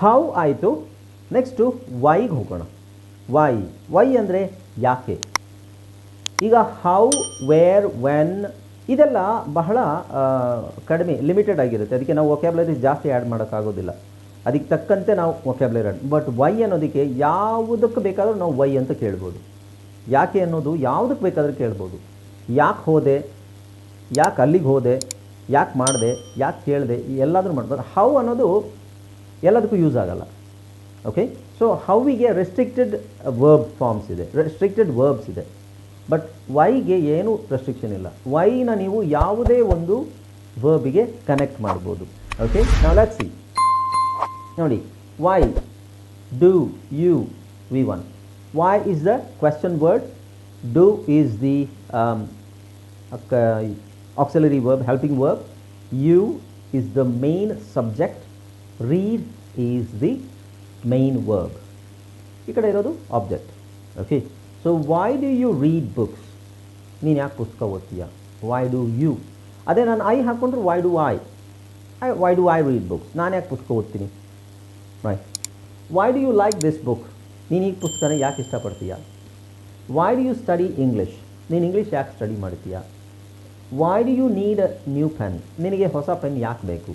How ಆಯಿತು? Next ವೈಗೆ ಹೋಗೋಣ. Y Y ಅಂದರೆ ಯಾಕೆ? ಈಗ ಹೌ ವೇರ್ ವೆನ್ ಇದೆಲ್ಲ ಬಹಳ ಕಡಿಮೆ ಲಿಮಿಟೆಡ್ ಆಗಿರುತ್ತೆ. ಅದಕ್ಕೆ ನಾವು ವೊಕ್ಯಾಬ್ಲರಿ ಜಾಸ್ತಿ ಆ್ಯಡ್ ಮಾಡೋಕ್ಕಾಗೋದಿಲ್ಲ. ಅದಕ್ಕೆ ತಕ್ಕಂತೆ ನಾವು ವೊಕ್ಯಾಬ್ಲರಿ ಆ್ಯಡ್ ಬಟ್ ವೈ ಅನ್ನೋದಕ್ಕೆ ಯಾವುದಕ್ಕೆ ಬೇಕಾದರೂ ನಾವು ವೈ ಅಂತ ಕೇಳ್ಬೋದು. ಯಾಕೆ ಅನ್ನೋದು ಯಾವುದಕ್ಕೆ ಬೇಕಾದರೂ ಕೇಳ್ಬೋದು. ಯಾಕೆ ಹೋದೆ? ಯಾಕೆ ಅಲ್ಲಿಗೆ ಹೋದೆ? ಯಾಕೆ ಮಾಡಿದೆ? ಯಾಕೆ ಕೇಳಿದೆ? ಎಲ್ಲಾದರೂ ಮಾಡ್ಬೋದು. ಹೌ ಅನ್ನೋದು ಎಲ್ಲದಕ್ಕೂ ಯೂಸ್ ಆಗಲ್ಲ. ಓಕೆ ಸೊ ಹೌವಿಗೆ ರೆಸ್ಟ್ರಿಕ್ಟೆಡ್ ವರ್ಬ್ ಫಾರ್ಮ್ಸ್ ಇದೆ. ರೆಸ್ಟ್ರಿಕ್ಟೆಡ್ ವರ್ಬ್ಸ್ ಇದೆ. ಬಟ್ ವೈಗೆ ಏನು ರೆಸ್ಟ್ರಿಕ್ಷನ್ ಇಲ್ಲ? ವೈನ ನೀವು ಯಾವುದೇ ಒಂದು ವರ್ಬಿಗೆ ಕನೆಕ್ಟ್ ಮಾಡ್ಬೋದು. ಓಕೆ ನಾವು ಸಿ ನೋಡಿ why do you V one why is the question word do is the auxiliary verb helping verb you is the main subject. Read is the main verb ಈ ಕಡೆ ಇರೋದು object okay so why do you read books ನೀನು ಯಾಕೆ ಪುಸ್ತಕ ಓದ್ತೀಯ? Why do you ಅದೇ ನಾನು I ಹಾಕ್ಕೊಂಡ್ರೆ why do I I why do I read books ನಾನು ಯಾಕೆ ಪುಸ್ತಕ ಓದ್ತೀನಿ? Right why do you like this book ನೀನು ಈ ಪುಸ್ತಕನ ಯಾಕೆ ಇಷ್ಟಪಡ್ತೀಯ? Why do you study English ನೀನು ಇಂಗ್ಲೀಷ್ ಯಾಕೆ ಸ್ಟಡಿ ಮಾಡ್ತೀಯಾ? Why do you need a new pen ನಿನಗೆ ಹೊಸ ಪೆನ್ ಯಾಕೆ ಬೇಕು?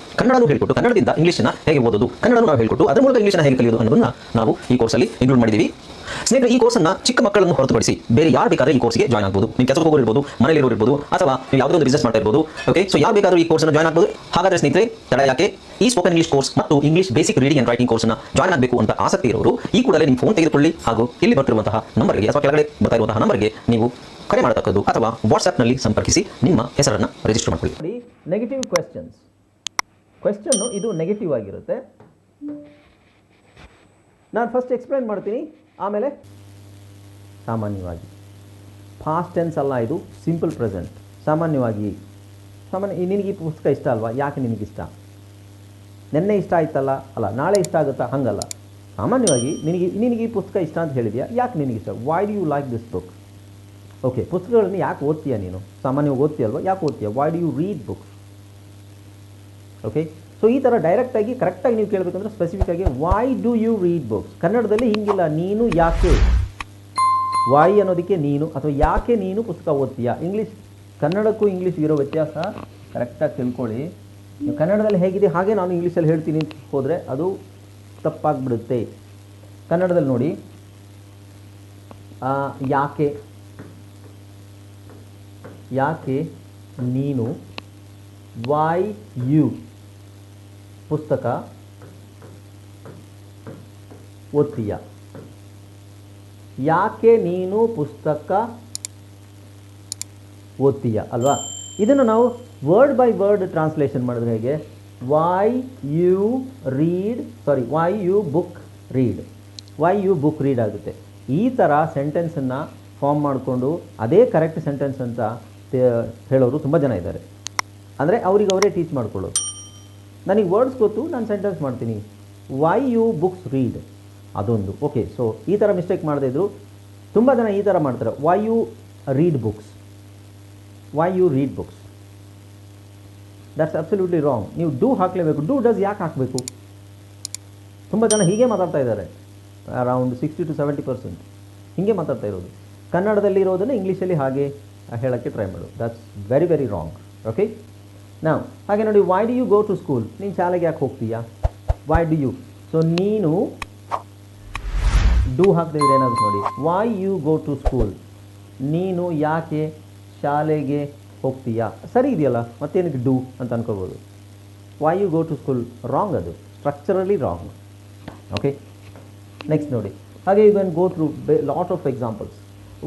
ಕನ್ನಡನೂ ಹೇಳಿಕೊಟ್ಟು ಕನ್ನಡದಿಂದ ಇಂಗ್ಲಿಷ್ನ ಹೇಗೆ ಓದೋದು, ಕನ್ನಡನೂ ನಾವು ಹೇಳಿಕೊಟ್ಟು ಅದರ ಮೂಲಕ ಇಂಗ್ಲಿಷ್ನ ಹೇಗೆ ಕಲಿಯೋದು ಅನ್ನೋದನ್ನ ನಾವು ಈ ಕೋರ್ಸಲ್ಲಿ ಇನ್ಕ್ಲೂಡ್ ಮಾಡಿದ್ದೀವಿ. ಸ್ನೇಹಿತರೆ, ಈ ಕೋರ್ಸನ್ನ ಚಿಕ್ಕ ಮಕ್ಕಳನ್ನು ಹೊರತುಪಡಿಸಿ ಬೇರೆ ಯಾರು ಬೇಕಾದ್ರೆ ಈ ಕೋರ್ಸ್ಗೆ ಜಾಯ್ನ್ ಆಗ್ಬೋದು. ನೀವು ಕೆಲಸಕ್ಕೆ ಹೋಗೋರು ಇರ್ಬೋದು ಮನೇಲಿ ಇರ್ಬೋದು, ಅಥವಾ ನೀವು ಯಾವುದೋ ಒಂದು ಬಿಸ್ನೆಸ್ ಮಾಡ್ತಾ ಇರ್ಬೋದು ಓಕೆ ಸೊ ಯಾರು ಬೇಕಾದರೂ ಈ ಕೋರ್ಸ್ನ ಜಾಯ್ನ್ ಆಗ್ಬೋದು. ಹಾಗಾದ್ರೆ ಸ್ನೇಹಿತರೆ, ತಡ ಯಾಕೆ? ಈ ಸ್ಪೋಕನ್ ಇಂಗ್ಲಿಷ್ ಕೋರ್ಸ್ ಮತ್ತು English basic reading and writing ಕೋರ್ಸ್ನ ಜಾಯ್ನ್ ಆಗಬೇಕು ಅಂತ ಆಸಕ್ತಿ ಇರೋರು, ಈ ಕೂಡಲೇ ನಿಮ್ಮ ಫೋನ್ ತೆಗೆದುಕೊಳ್ಳಿ ಹಾಗೂ ಇಲ್ಲಿ ಬರ್ತಿರುವಂತಹ ನಂಬರ್ಗೆ ಅಥವಾ ಕೆಳಗಡೆ ಬರ್ತಾ ಇರುವಂತಹ ನಂಬರ್ಗೆ ನೀವು ಕರೆ ಮಾಡತಕ್ಕದ್ದು ಅಥವಾ ವಾಟ್ಸ್ಆ್ಯಪ್ನಲ್ಲಿ ಸಂಪರ್ಕಿಸಿ ನಿಮ್ಮ ಹೆಸರನ್ನು ರಿಜಿಸ್ಟರ್ ಮಾಡ್ಕೊಳ್ಳಿ. ನೆಗೆಟಿವ್ ಕ್ವೆಶ್ಚನ್ಸ್ ಕ್ವೆಶ್ಚನ್ನು ಇದು ನೆಗೆಟಿವ್ ಆಗಿರುತ್ತೆ. ನಾನು ಫಸ್ಟ್ ಎಕ್ಸ್ಪ್ಲೇನ್ ಮಾಡ್ತೀನಿ. ಆಮೇಲೆ ಸಾಮಾನ್ಯವಾಗಿ. ಫಾಸ್ಟ್ ಟೆನ್ಸ್ ಅಲ್ಲ ಇದು ಸಿಂಪಲ್ ಪ್ರೆಸೆಂಟ್ ಸಾಮಾನ್ಯವಾಗಿ, ಸಾಮಾನ್ಯ ನಿನಗೆ ಈ ಪುಸ್ತಕ ಇಷ್ಟ ಅಲ್ವಾ? ಯಾಕೆ ನಿನಗಿಷ್ಟ ನಿನ್ನೆ ಇಷ್ಟ ಆಯ್ತಲ್ಲ? ಅಲ್ಲ, ನಾಳೆ ಇಷ್ಟ ಆಗುತ್ತಾ? ಹಂಗಲ್ಲ. ಸಾಮಾನ್ಯವಾಗಿ ನಿನಗೆ ನಿನಗೆ ಈ ಪುಸ್ತಕ ಇಷ್ಟ ಅಂತ ಹೇಳಿದ್ಯಾ? ಯಾಕೆ ನಿನಗಿಷ್ಟ why do you like this book okay ಪುಸ್ತಕಗಳನ್ನು ಯಾಕೆ ಓದ್ತೀಯಾ ನೀನು? ಸಾಮಾನ್ಯವಾಗಿ ಓದ್ತೀಯಲ್ವಾ? ಯಾಕೆ ಓದ್ತೀಯ? Why do you read books okay so ಈ ಥರ ಡೈರೆಕ್ಟಾಗಿ ಕರೆಕ್ಟಾಗಿ ನೀವು ಕೇಳಬೇಕಂದ್ರೆ ಸ್ಪೆಸಿಫಿಕ್ ಆಗಿ why do you read books ಕನ್ನಡದಲ್ಲಿ ಹಿಂಗಿಲ್ಲ, ನೀನು ಯಾಕೆ? ವೈ ಅನ್ನೋದಕ್ಕೆ ನೀನು ಅಥವಾ ಯಾಕೆ ನೀನು ಪುಸ್ತಕ ಓದ್ತೀಯಾ? ಇಂಗ್ಲೀಷ್ ಕನ್ನಡಕ್ಕೂ ಇಂಗ್ಲೀಷ್ಗೆ ಇರೋ ವ್ಯತ್ಯಾಸ ಕರೆಕ್ಟಾಗಿ ತಿಳ್ಕೊಳ್ಳಿ. ನೀವು ಕನ್ನಡದಲ್ಲಿ ಹೇಗಿದೆ, ಹಾಗೆ ನಾನು ಇಂಗ್ಲೀಷಲ್ಲಿ ಹೇಳ್ತೀನಿ ಅಂತ ಹೋದರೆ ಅದು ತಪ್ಪಾಗ್ಬಿಡುತ್ತೆ. ಕನ್ನಡದಲ್ಲಿ ನೋಡಿ ಯಾಕೆ? ಯಾಕೆ ನೀನು? ವೈ ಯು ಪುಸ್ತಕ ಒತ್ತೀಯ. ಯಾಕೆ ನೀನು ಪುಸ್ತಕ ಓದ್ತೀಯ ಅಲ್ವಾ? ಇದನ್ನು ನಾವು ವರ್ಡ್ ಬೈ ವರ್ಡ್ ಟ್ರಾನ್ಸ್ಲೇಷನ್ ಮಾಡಿದ್ರೆ ಹೇಗೆ? Why you read sorry why you book read why you book read ಆಗುತ್ತೆ. ಈ ಥರ ಸೆಂಟೆನ್ಸನ್ನು ಫಾರ್ಮ್ ಮಾಡಿಕೊಂಡು ಅದೇ ಕರೆಕ್ಟ್ ಸೆಂಟೆನ್ಸ್ ಅಂತ ಹೇಳೋರು ತುಂಬ ಜನ ಇದ್ದಾರೆ. ಅಂದರೆ ಅವ್ರಿಗೆ ಅವರೇ ಟೀಚ್ ಮಾಡ್ಕೊಳ್ಳೋದು. ನನಗೆ ವರ್ಡ್ಸ್ ಗೊತ್ತು, ನಾನು ಸೆಂಟೆನ್ಸ್ ಮಾಡ್ತೀನಿ. ವೈ ಯು ಬುಕ್ಸ್ ರೀಡ್ ಅದೊಂದು. ಓಕೆ ಸೊ ಈ ಥರ ಮಿಸ್ಟೇಕ್ ಮಾಡದೇ ಇದ್ರು, ತುಂಬ ಜನ ಈ ಥರ ಮಾಡ್ತಾರೆ. Why you read books why you read books that's absolutely wrong ನೀವು ಡೂ ಹಾಕಲೇಬೇಕು. ಡೂ ಡಸ್ ಯಾಕೆ ಹಾಕಬೇಕು? ತುಂಬ ಜನ ಹೀಗೆ ಮಾತಾಡ್ತಾ ಇದ್ದಾರೆ. Around sixty to seventy percent ಹೀಗೆ ಮಾತಾಡ್ತಾ ಇರೋದು. ಕನ್ನಡದಲ್ಲಿ ಇರೋದನ್ನು ಇಂಗ್ಲೀಷಲ್ಲಿ ಹಾಗೆ ಹೇಳೋಕ್ಕೆ ಟ್ರೈ ಮಾಡು. That's very very wrong okay ನಾವು ಹಾಗೆ ನೋಡಿ why do you go to school ನೀನು ಶಾಲೆಗೆ ಯಾಕೆ ಹೋಗ್ತೀಯಾ? ವೈ ಡು ಯು ಸೊ ನೀನು ಡೂ ಹಾಕ್ತಿದ್ರೆ ಏನಾಗುತ್ತೆ ನೋಡಿ why you go to school ನೀನು ಯಾಕೆ ಶಾಲೆಗೆ ಹೋಗ್ತೀಯಾ? ಸರಿ ಇದೆಯಲ್ಲ, ಮತ್ತೇನಕ್ಕೆ ಡೂ ಅಂತ ಅನ್ಕೋಬೋದು. Why you go to school wrong ಅದು. ಸ್ಟ್ರಕ್ಚರಲಿ ರಾಂಗ್ ಓಕೆ ನೆಕ್ಸ್ಟ್ ನೋಡಿ. ಹಾಗೆ you go through lot of examples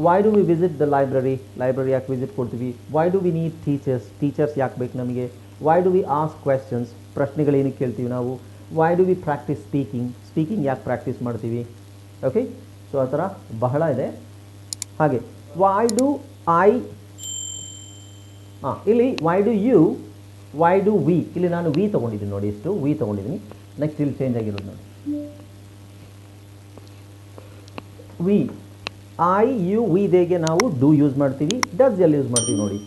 why do we visit the library library ಯಾಕೆ ವಿಸಿಟ್ ಕೊಡ್ತೀವಿ? Why do we need teachers teachers ಯಾಕೆ ಬೇಕು ನಮಗೆ? Why do we ask questions ಪ್ರಶ್ನೆಗಳೇನು ಕೇಳ್ತೀವಿ ನಾವು? Why do we practise speaking speaking ಯಾಕೆ practise ಮಾಡ್ತೀವಿ? Okay so ಆ ಥರ ಬಹಳ ಇದೆ. ಹಾಗೆ ವೈ ಡು ಐ ಹಾಂ ಇಲ್ಲಿ why do you why do we ಇಲ್ಲಿ ನಾನು ವಿ ತೊಗೊಂಡಿದ್ದೀನಿ ನೋಡಿ ಇಷ್ಟು. ವಿ ತೊಗೊಂಡಿದ್ದೀನಿ. ನೆಕ್ಸ್ಟ್ ಇಲ್ಲಿ ಚೇಂಜ್ ಆಗಿರೋದು ನೋಡಿ. ವಿ ಐ ಯು ವಿ ದೇಗೆ ನಾವು ಡೂ ಯೂಸ್ ಮಾಡ್ತೀವಿ ಡಸ್ ಎಲ್ಲಿ ಯೂಸ್ ಮಾಡ್ತೀವಿ ನೋಡಿ.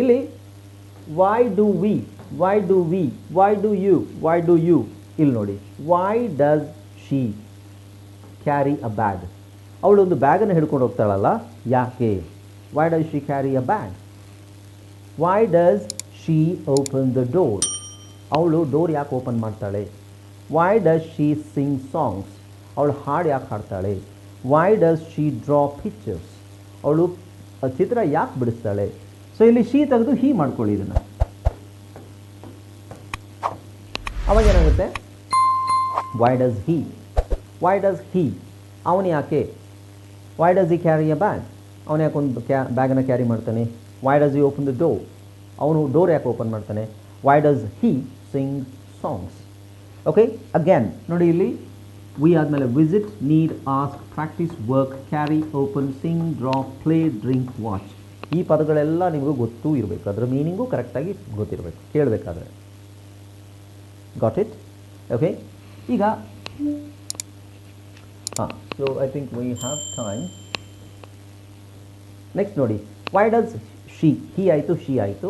ಇಲ್ಲಿ why do we why do we why do you why do you ಇಲ್ಲಿ ನೋಡಿ. Why does she carry a bag ಅವಳು ಒಂದು ಬ್ಯಾಗನ್ನು ಹಿಡ್ಕೊಂಡು ಹೋಗ್ತಾಳಲ್ಲ, ಯಾಕೆ? Why does she carry a bag why does she open the door ಅವಳು ಡೋರ್ ಯಾಕೆ ಓಪನ್ ಮಾಡ್ತಾಳೆ? Why does she sing songs ಅವಳು ಹಾಡು ಯಾಕೆ ಹಾಡ್ತಾಳೆ? Why does she draw pictures ಅವಳು ಚಿತ್ರ ಯಾಕೆ ಬಿಡಿಸ್ತಾಳೆ? ಸೊ ಇಲ್ಲಿ ಶಿ ತೆಗೆದು ಹೀ ಮಾಡ್ಕೊಳ್ಳಿ ಇದನ್ನು. ಅವಾಗ ಏನಾಗುತ್ತೆ? Why does he why does he ಅವನು ಯಾಕೆ? Why does he carry a bag ಅವನು ಯಾಕೆ ಒಂದು ಕ್ಯಾ ಬ್ಯಾಗನ್ನು ಕ್ಯಾರಿ ಮಾಡ್ತಾನೆ? Why does he open the door ಅವನು ಡೋರ್ ಯಾಕೆ ಓಪನ್ ಮಾಡ್ತಾನೆ? Why does he sing songs okay again ನೋಡಿ ಇಲ್ಲಿ ವಿ ಆದಮೇಲೆ visit need ask practice work carry open sing draw play drink watch ಈ ಪದಗಳೆಲ್ಲ ನಿಮಗೂ ಗೊತ್ತೂ ಇರಬೇಕು. ಅದರ ಮೀನಿಂಗು ಕರೆಕ್ಟಾಗಿ ಗೊತ್ತಿರಬೇಕು. ಕೇಳಬೇಕಾದ್ರೆ. ಗಾಟ್ ಇಟ್ ಓಕೆ ಈಗ, ಹಾಂ so I think we have time next ನೋಡಿ. ವೈ ಡಸ್ ಶಿ ಹಿ ಆಯಿತು ಶಿ ಆಯಿತು?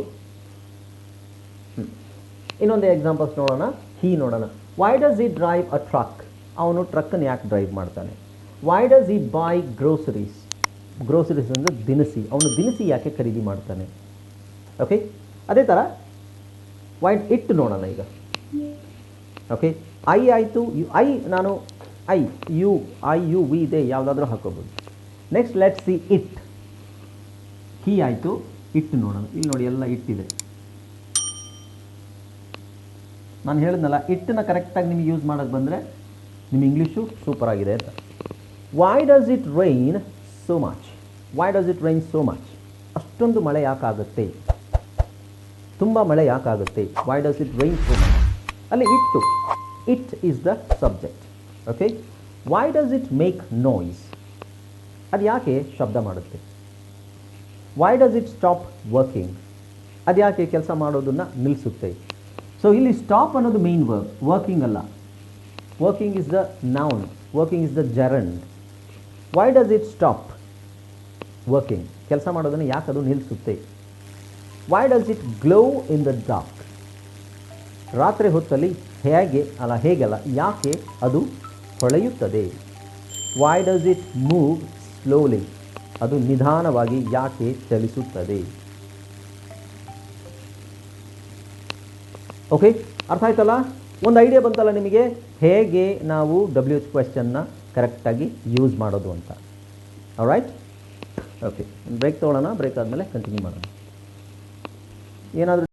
ಇನ್ನೊಂದು ಎಕ್ಸಾಂಪಲ್ಸ್ ನೋಡೋಣ. ಹೀ ನೋಡೋಣ. Why does he drive a truck ಅವನು ಟ್ರಕ್ಕನ್ನು ಯಾಕೆ ಡ್ರೈವ್ ಮಾಡ್ತಾನೆ? Why does he buy groceries groceries ಅಂದರೆ ದಿನಸಿ. ಅವನು ದಿನಸಿ ಯಾಕೆ ಖರೀದಿ ಮಾಡ್ತಾನೆ? ಓಕೆ ಅದೇ ಥರ ವೈ ಇಟ್ ನೋಡೋಣ ಈಗ. ಓಕೆ ಐ ಆಯಿತು, ಯು, ಐ ನಾನು, I, you I, you, we ಇದೆ, ಯಾವುದಾದ್ರೂ ಹಾಕೋಬೋದು. Next let see it he ಆಯಿತು ಇಟ್ ನೋಡೋಣ. ಇಲ್ಲಿ ನೋಡಿ ಎಲ್ಲ ಇಟ್ಟಿದೆ. ನಾನು ಹೇಳಿದ್ನಲ್ಲ, ಇಟ್ಟನ್ನ ಕರೆಕ್ಟಾಗಿ ನಿಮಗೆ ಯೂಸ್ ಮಾಡೋಕ್ಕೆ ಬಂದರೆ ನಿಮ್ಮ ಇಂಗ್ಲೀಷು ಸೂಪರ್ ಆಗಿದೆ ಅಂತ. Why does it rain so much why does it rain so much ಅಷ್ಟೊಂದು ಮಳೆ ಯಾಕಾಗುತ್ತೆ? ತುಂಬ ಮಳೆ ಯಾಕಾಗುತ್ತೆ? Why does it rain so much ಅಲ್ಲಿ ಇಟ್ಟು it is the subject okay why does it make noise ಅದು ಯಾಕೆ ಶಬ್ದ ಮಾಡುತ್ತೆ? Why does it stop working ಅದು ಯಾಕೆ ಕೆಲಸ ಮಾಡೋದನ್ನು ನಿಲ್ಲಿಸುತ್ತೆ? ಸೊ ಇಲ್ಲಿ ಸ್ಟಾಪ್ ಅನ್ನೋದು ಮೇನ್ ವರ್ಕ್ ವರ್ಕಿಂಗ್ ಅಲ್ಲ. Working is the noun working is the gerund. Why does it stop working ಕೆಲಸ ಮಾಡೋದನ್ನು ಯಾಕೆ ಅದು ನಿಲ್ಲಿಸುತ್ತೆ why does it glow in the dark ರಾತ್ರಿ ಹೊತ್ತಲ್ಲಿ ಹೇಗೆ, ಅಲ್ಲ ಹೇಗಲ್ಲ, ಯಾಕೆ ಅದು ಹೊಳೆಯುತ್ತದೆ? Why does it move slowly ಅದು ನಿಧಾನವಾಗಿ ಯಾಕೆ ಚಲಿಸುತ್ತದೆ? ಓಕೆ ಅರ್ಥ ಆಯ್ತಲ್ಲ? ಒಂದು ಐಡಿಯಾ ಬಂತಲ್ಲ ನಿಮಗೆ? ಹೇಗೆ ನಾವು ಡಬ್ಲ್ಯೂ ಎಚ್ ಕ್ವೆಶ್ಚನ್ನ ಕರೆಕ್ಟಾಗಿ ಯೂಸ್ ಮಾಡೋದು ಅಂತ. ರೈಟ್ ಓಕೆ ಬ್ರೇಕ್ ತೊಗೊಳ್ಳೋಣ ಬ್ರೇಕ್ ಆದಮೇಲೆ ಕಂಟಿನ್ಯೂ ಮಾಡೋಣ. ಏನಾದರೂ